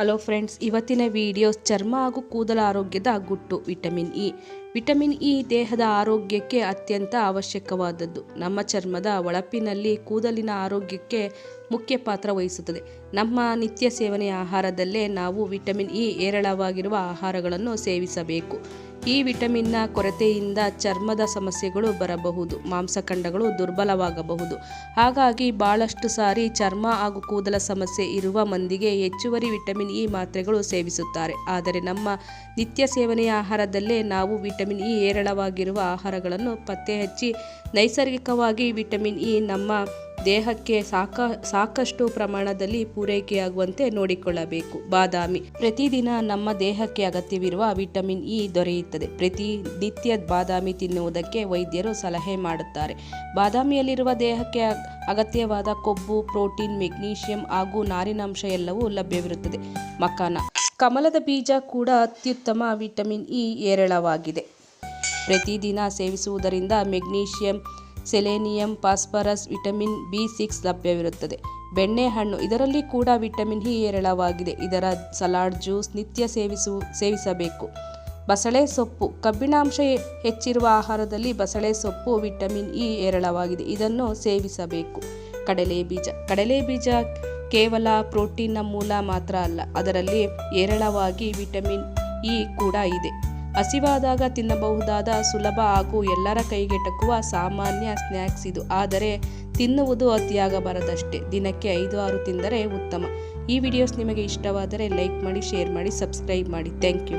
Hello friends, ಇವತ್ತಿನ video ಚರ್ಮ ಹಾಗೂ ಕೂದಲ ಆರೋಗ್ಯದ ಗುಟ್ಟು, ವಿಟಮಿನ್ ಇ. ವಿಟಮಿನ್ ಇ ದೇಹದ ಆರೋಗ್ಯಕ್ಕೆ ಅತ್ಯಂತ ಅವಶ್ಯಕವಾದದ್ದು. ನಮ್ಮ ಚರ್ಮದ ಒಳಪಿನಲ್ಲಿ ಕೂದಲಿನ ಆರೋಗ್ಯಕ್ಕೆ ಮುಖ್ಯ ಪಾತ್ರ ವಹಿಸುತ್ತದೆ. ನಮ್ಮ ನಿತ್ಯ ಸೇವನೆಯ ಆಹಾರದಲ್ಲೇ ನಾವು ವಿಟಮಿನ್ ಇ ಹೇರಳವಾಗಿರುವ ಆಹಾರಗಳನ್ನು ಸೇವಿಸಬೇಕು. ಈ ವಿಟಮಿನ್ನ ಕೊರತೆಯಿಂದ ಚರ್ಮದ ಸಮಸ್ಯೆಗಳು ಬರಬಹುದು, ಮಾಂಸಖಂಡಗಳು ದುರ್ಬಲವಾಗಬಹುದು. ಹಾಗಾಗಿ ಭಾಳಷ್ಟು ಸಾರಿ ಚರ್ಮ ಹಾಗೂ ಕೂದಲ ಸಮಸ್ಯೆ ಇರುವ ಮಂದಿಗೆ ಹೆಚ್ಚುವರಿ ವಿಟಮಿನ್ ಇ ಮಾತ್ರೆಗಳು ಸೇವಿಸುತ್ತಾರೆ. ಆದರೆ ನಮ್ಮ ನಿತ್ಯ ಸೇವನೆಯ ಆಹಾರದಲ್ಲೇ ನಾವು ವಿಟಮಿನ್ ಇ ಹೇರಳವಾಗಿರುವ ಆಹಾರಗಳನ್ನು ಪತ್ತೆ ಹಚ್ಚಿ ನೈಸರ್ಗಿಕವಾಗಿ ವಿಟಮಿನ್ ಇ ನಮ್ಮ ದೇಹಕ್ಕೆ ಸಾಕ, ಸಾಕಷ್ಟು ಪ್ರಮಾಣದಲ್ಲಿ ಪೂರೈಕೆಯಾಗುವಂತೆ ನೋಡಿಕೊಳ್ಳಬೇಕು. ಬಾದಾಮಿ. ಪ್ರತಿದಿನ ನಮ್ಮ ದೇಹಕ್ಕೆ ಅಗತ್ಯವಿರುವ ವಿಟಮಿನ್ ಇ ದೊರೆಯುತ್ತದೆ. ಪ್ರತಿ ನಿತ್ಯ ಬಾದಾಮಿ ತಿನ್ನುವುದಕ್ಕೆ ವೈದ್ಯರು ಸಲಹೆ ಮಾಡುತ್ತಾರೆ. ಬಾದಾಮಿಯಲ್ಲಿರುವ ದೇಹಕ್ಕೆ ಅಗತ್ಯವಾದ ಕೊಬ್ಬು, ಪ್ರೋಟೀನ್, ಮೆಗ್ನೀಷಿಯಂ ಹಾಗೂ ನಾರಿನಾಂಶ ಎಲ್ಲವೂ ಲಭ್ಯವಿರುತ್ತದೆ. ಮಕಾನ. ಕಮಲದ ಬೀಜ ಕೂಡ ಅತ್ಯುತ್ತಮ ವಿಟಮಿನ್ ಇ ಹೇರಳವಾಗಿದೆ ಪ್ರತಿದಿನ ಸೇವಿಸುವುದರಿಂದ magnesium selenium, phosphorus, vitamin B six ಲಭ್ಯವಿರುತ್ತದೆ. ಬೆಣ್ಣೆಹಣ್ಣು ಇದರಲ್ಲಿ ಕೂಡ ವಿಟಮಿನ್ ಹಿ ಹೇರಳವಾಗಿದೆ. ಇದರ ಸಲಾಡ್ ಜ್ಯೂಸ್ ನಿತ್ಯ ಸೇವಿಸು, ಸೇವಿಸಬೇಕು. ಬಸಳೆ ಸೊಪ್ಪು, ಕಬ್ಬಿಣಾಂಶ ಹೆಚ್ಚಿರುವ ಆಹಾರದಲ್ಲಿ ಬಸಳೆ ಸೊಪ್ಪು, ವಿಟಮಿನ್ ಇ ಹೇರಳವಾಗಿದೆ. ಇದನ್ನು ಸೇವಿಸಬೇಕು. ಕಡಲೆ ಬೀಜ ಕಡಲೆ ಬೀಜ ಕೇವಲ ಪ್ರೋಟೀನ್ನ ಮೂಲ ಮಾತ್ರ ಅಲ್ಲ, ಅದರಲ್ಲಿ ಹೇರಳವಾಗಿ ವಿಟಮಿನ್ ಇ ಕೂಡ ಇದೆ. ಹಸಿವಾದಾಗ ತಿನ್ನಬಹುದಾದ ಸುಲಭ ಹಾಗೂ ಎಲ್ಲರ ಕೈಗೆಟಕುವ ಸಾಮಾನ್ಯ ಸ್ನ್ಯಾಕ್ಸ್ ಇದು. ಆದರೆ ತಿನ್ನುವುದು ಅತಿಯಾಗಬಾರದಷ್ಟೇ. ದಿನಕ್ಕೆ ಐದು ಆರು ತಿಂದರೆ ಉತ್ತಮ. ಈ ವಿಡಿಯೋಸ್ ನಿಮಗೆ ಇಷ್ಟವಾದರೆ ಲೈಕ್ ಮಾಡಿ, ಶೇರ್ ಮಾಡಿ, ಸಬ್ಸ್ಕ್ರೈಬ್ ಮಾಡಿ. Thank you.